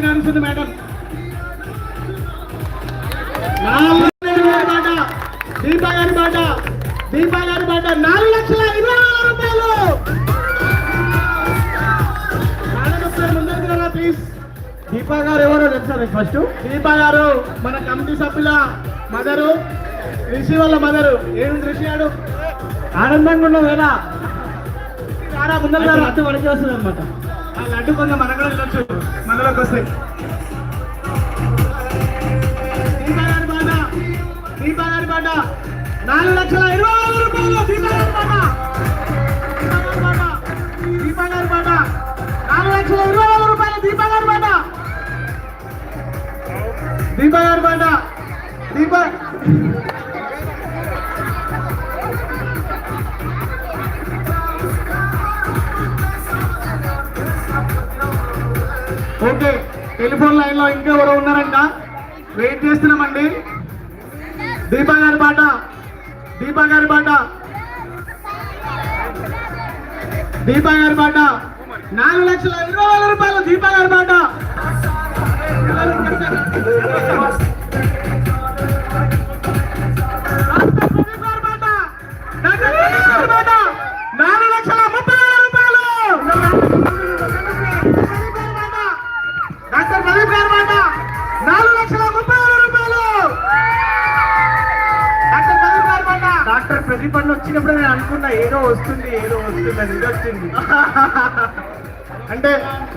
Madam నాలుగు లక్షల మాట. దీపా గారి మాట. దీపా గారి మాట. నాలుగు లక్షల ఇరవై వేల రూపాయలు. మేడం ప్లీజ్ దీపా గారు ఎవరో తెలుసా మీకు ఫస్ట్ దీపా గారు మన కమిటీ సభ్యుల మదరు రిషి వాళ్ళ మదరు. ఏం రిషి ఆడు ఆనందంగా ఉన్న వేళ రారా ముందర అతను లడ్డు కొంచెం మన కూడా వెళ్ళొచ్చు మనలోకి వస్తే దీపా గారి బాట దీపా బాట. నాలుగు లక్షల ఇరవై వేల రూపాయలు దీపా గారి బాట. దీపా గారి బాట దీపా బాట. నాలుగు లక్షల ఇరవై వేల రూపాయలు దీపా గారి బాట. దీపా బాట దీపా ఓకే టెలిఫోన్ లైన్లో ఇంకా ఎవరో ఉన్నారంట? వెయిట్ చేస్తున్నామండి. దీపా గారి పాట దీపా గారి పాట. దీపా గారి పాట. నాలుగు లక్షల ఇరవై వేల రూపాయలు దీపా గారి పాట. నాలుగు లక్షల మాట ప్రతి పనులు వచ్చినప్పుడు నేను అనుకున్నా ఏదో వస్తుంది ఏదో వస్తుంది అని ఇది వచ్చింది. అంటే